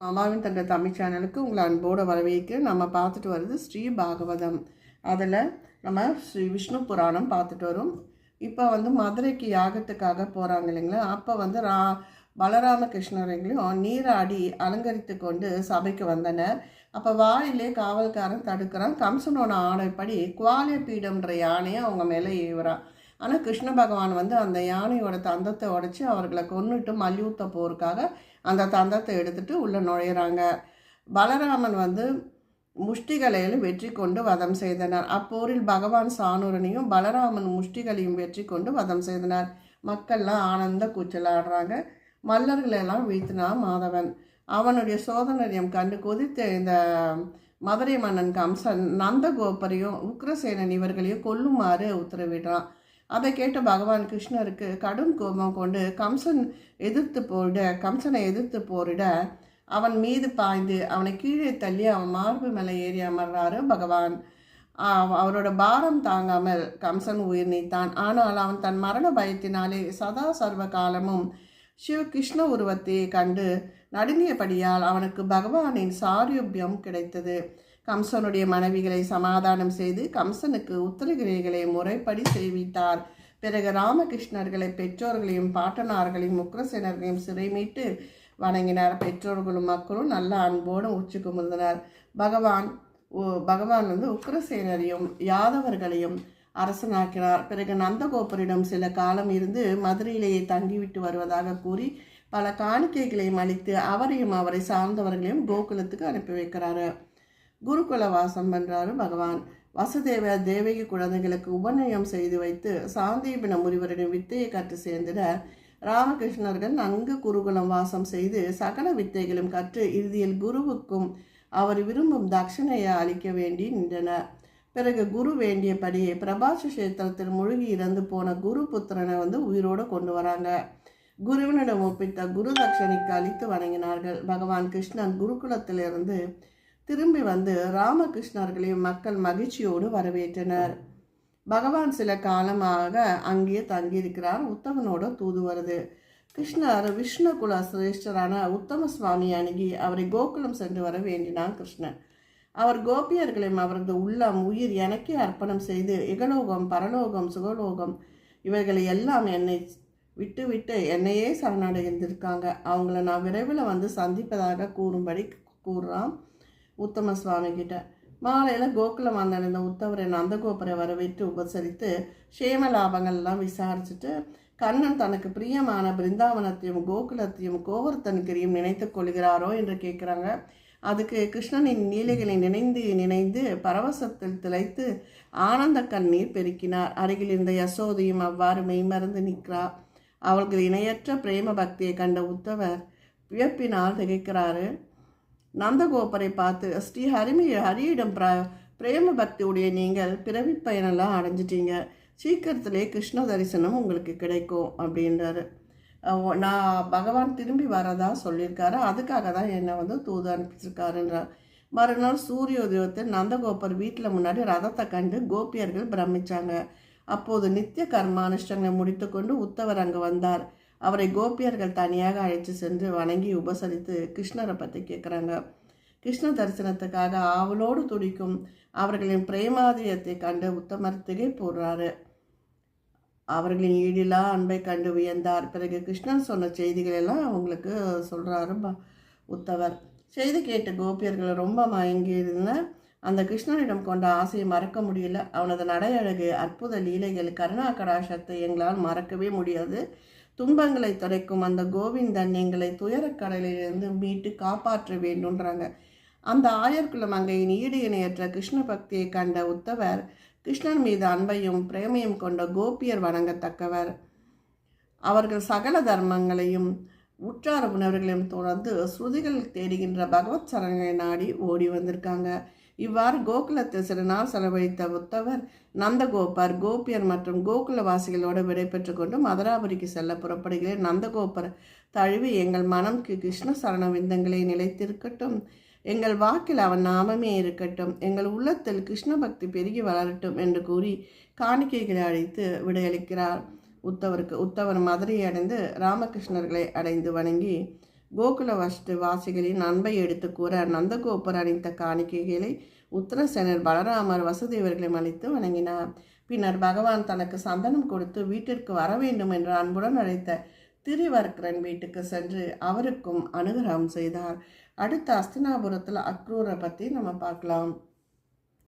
மாமாவின் தங்க தமிழ் சேனலுக்கு உங்களை அன்போடு வரவேற்க நம்ம பார்த்துட்டு வருது ஸ்ரீ பாகவதம். அதில் நம்ம ஸ்ரீ விஷ்ணு புராணம் பார்த்துட்டு வரும். இப்போ வந்து மதுரைக்கு யாகத்துக்காக போகிறாங்க இல்லைங்களா? அப்போ வந்து ரா பலராம கிருஷ்ணரைங்களையும் நீராடி அலங்கரித்து கொண்டு சபைக்கு வந்தனர். அப்போ வாயிலே காவல்காரன் தடுக்கிறான். கம்சனோட ஆணைப்படி குவாலிய பீடம்ன்ற யானையை அவங்க மேலே ஏவுறான் ஆனால் கிருஷ்ண பகவான் வந்து அந்த யானையோட தந்தத்தை உடைச்சி அவர்களை கொன்னுட்டு மல்யுத்த போருக்காக அந்த தந்தத்தை எடுத்துட்டு உள்ளே நுழையிறாங்க. பலராமன் வந்து முஷ்டிகளையும் வெற்றி கொண்டு வதம் செய்தனர். அப்போரில் பகவான் சானூரனையும் பலராமன் முஷ்டிகளையும் வெற்றி கொண்டு வதம் செய்தனர். மக்கள்லாம் ஆனந்த கூச்சலாடுறாங்க. மல்லர்களெல்லாம் வீழ்த்தினான் மாதவன். அவனுடைய சோதனையம் கண்டு கொதித்த இந்த மதுரை மன்னன் கம்சன் நந்தகோபரையும் உக்ரசேனன் இவர்களையும் கொல்லுமாறு உத்தரவிடுறான். அதை கேட்ட பகவான் கிருஷ்ணருக்கு கடும் கோபம் கொண்டு கம்சன் எதிர்த்து போரிட கம்சனை எதிர்த்து போரிட அவன் மீது பாய்ந்து அவனை கீழே தள்ளி அவன் மார்பு மேலே ஏறி அமர்றாரு பகவான். அவரோட பாரம் தாங்காமல் கம்சன் உயிர் நீத்தான். ஆனால் அவன் தன் மரண பயத்தினாலே சதா சர்வ காலமும் சிவ கிருஷ்ண உருவத்தை கண்டு நடுங்கியபடியால் அவனுக்கு பகவானின் சாரூபியம் கிடைத்தது. கம்சனுடைய மனைவிகளை சமாதானம் செய்து கம்சனுக்கு உத்தரகிரிகளை முறைப்படி செய்வித்தார். பிறகு ராமகிருஷ்ணர்களை பெற்றோர்களையும் பாட்டனார்களையும் உக்ரசேனர்களையும் சிறை மீட்டு வணங்கினார். பெற்றோர்களும் மக்களும் நல்ல அன்போடு உச்சி குமிழ்ந்தனர் பகவான் ஓ- பகவான் வந்து உக்ரசேனரையும் யாதவர்களையும் அரசனாக்கினார். பிறகு நந்தகோபரிடம் சில காலம் இருந்து மதுரையிலேயே தங்கிவிட்டு வருவதாக கூறி பல காணிக்கைகளையும் அளித்து அவரையும் அவரை சார்ந்தவர்களையும் கோகுலத்துக்கு அனுப்பி வைக்கிறாரு. குருகுல வாசம் பண்றாரு பகவான். வசுதேவ தேவகி குழந்தைகளுக்கு உபநயம் செய்து வைத்து சாந்தீபின முனிவரிடம் வித்தையை கற்று சேர்ந்திட ராமகிருஷ்ணர்கள் நன்கு குருகுலம் வாசம் செய்து சகல வித்தைகளும் கற்று இறுதியில் குருவுக்கும் அவர் விரும்பும் தட்சிணையை அளிக்க வேண்டி நின்றனர். பிறகு குரு வேண்டியபடியே பிரபாஷ கஷேத்திரத்தில் முழுகி இறந்து போன குரு புத்திரனை வந்து உயிரோடு கொண்டு வராங்க. குருவினிடம் ஒப்பித்த குரு தட்சணிக்கு அளித்து வணங்கினார்கள். பகவான் கிருஷ்ணன் குருகுலத்திலிருந்து திரும்பி வந்து ராமகிருஷ்ணர்களையும் மக்கள் மகிழ்ச்சியோடு வரவேற்றனர். பகவான் சில காலமாக அங்கேயே தங்கியிருக்கிறார். உத்தமனோட தூது வருது. கிருஷ்ணர் விஷ்ணு குல சிரேஷ்டரான உத்தம சுவாமி அணுகி அவரை கோகுலம் சென்று வர வேண்டினான் கிருஷ்ணன். அவர் கோபியர்களையும் அவரது உள்ளம் உயிர் எனக்கே அர்ப்பணம் செய்து இகலோகம் பரலோகம் சுகலோகம் இவைகளை எல்லாம் என்னை விட்டு விட்டு என்னையே சரணடைந்திருக்காங்க. அவங்கள நான் விரைவில் வந்து சந்திப்பதாக கூறும்படி கூறுறான். உத்தம சுவாமி கிட்ட மாலையில் கோகுலம் வந்திருந்த உத்தவரை நந்தகோபுரை வரவேற்று உபசரித்து சேம லாபங்கள்லாம் விசாரிச்சுட்டு கண்ணன் தனக்கு பிரியமான பிருந்தாவனத்தையும் கோகுலத்தையும் கோவர்த்தன்கிரியும் நினைத்து கொள்கிறாரோ என்று கேட்குறாங்க. அதுக்கு கிருஷ்ணனின் நீலைகளை நினைந்து நினைந்து பரவசத்தில் திளைத்து ஆனந்த கண்ணீர் பெருக்கினார். அருகில் இருந்த யசோதையும் அவ்வாறு மெய்மறந்து நிற்கிறார் அவர்கள் இணையற்ற பிரேம பக்தியை கண்ட உத்தவர் வியப்பினால் திகைக்கிறாரு. நந்தகோபரை பார்த்து ஸ்ரீ ஹரிமி ஹரியிடம் பிர பிரேம பக்தியுடைய நீங்கள் பிறவி பயனெல்லாம் அடைஞ்சிட்டீங்க. சீக்கிரத்திலே கிருஷ்ண தரிசனம் உங்களுக்கு கிடைக்கும் அப்படின்றாரு. நான் பகவான் திரும்பி வரதா சொல்லியிருக்காரு. அதுக்காக தான் என்னை வந்து தூது அனுப்பிச்சிருக்காருன்றார். மறுநாள் சூரிய உதயத்தில் நந்தகோபர் வீட்டில் முன்னாடி ரதத்தை கண்டு கோபியர்கள் பிரமிச்சாங்க. அப்போது நித்திய கர்மானுஷ்டங்களை முடித்துக்கொண்டு உத்தவர் அங்கே வந்தார். அவரை கோபியர்கள் தனியாக அழைத்து சென்று வணங்கி உபசரித்து கிருஷ்ணரை பற்றி கேட்குறாங்க. கிருஷ்ண தரிசனத்துக்காக ஆவலோடு துடிக்கும் அவர்களின் பிரேமாதிரியத்தை கண்டு உத்தமர் போடுறாரு அவர்களின் ஈடிலா அன்பை கண்டு வியந்தார். பிறகு கிருஷ்ணன் சொன்ன செய்திகள் எல்லாம் அவங்களுக்கு சொல்கிறாரு உத்தவர். செய்தி கேட்ட கோபியர்கள் ரொம்ப மயங்கி இருந்த அந்த கிருஷ்ணனிடம் கொண்ட ஆசையை மறக்க முடியல. அவனது நடையழகு அற்புத லீலைகள் கருணா கடாசத்தை எங்களால் மறக்கவே முடியாது. துன்பங்களை துடைக்கும் அந்த கோவிந்தன் எங்களை துயரக்கடலிலிருந்து மீட்டு காப்பாற்ற வேண்டும்ன்றாங்க. அந்த ஆயர்குலம் அங்கையின் ஈடு இணையற்ற கிருஷ்ண பக்தியை கண்ட உத்தவர் கிருஷ்ணன் மீது அன்பையும் பிரேமையும் கொண்ட கோபியர் வணங்கத்தக்கவர். அவர்கள் சகல தர்மங்களையும் உற்றார உணர்வுகளையும் தொடர்ந்து ஸ்ருதிகள் தேடுகின்ற பகவத் சரணங்களை நாடி ஓடி வந்திருக்காங்க. இவ்வாறு கோகுலத்தில் சில நாள் செலவழித்த உத்தவர் நந்தகோபர் கோபியர் மற்றும் கோகுலவாசிகளோடு விடைபெற்று கொண்டு மதுராபுரிக்கு செல்ல புறப்படுகிறேன். நந்தகோபர் தழுவி எங்கள் மனம்க்கு கிருஷ்ண சரண விந்தங்களை நிலைத்திருக்கட்டும். எங்கள் வாக்கில் அவன் நாமமே இருக்கட்டும். எங்கள் உள்ளத்தில் கிருஷ்ண பக்தி பெருகி வளரட்டும் என்று கூறி காணிக்கைகளை அழைத்து விடையளிக்கிறார். உத்தவருக்கு உத்தவர் மதுரையை அடைந்து ராமகிருஷ்ணர்களை அடைந்து வணங்கி கோகுல வஷ்டு வாசிகளின் அன்பை எடுத்து கூற நந்தகோபுர அணிந்த காணிக்கைகளை உத்தரசேனர் பலராமர் வசுதேவர்களையும் அளித்து வணங்கினார். பின்னர் பகவான் தனக்கு சந்தனம் கொடுத்து வீட்டிற்கு வர வேண்டும் என்று அன்புடன் அழைத்த திரிவர்க்கரன் வீட்டுக்கு சென்று அவருக்கும் அனுகிரகம் செய்தார். அடுத்த அஸ்தினாபுரத்தில் அக்ரூரை பற்றி நம்ம பார்க்கலாம்.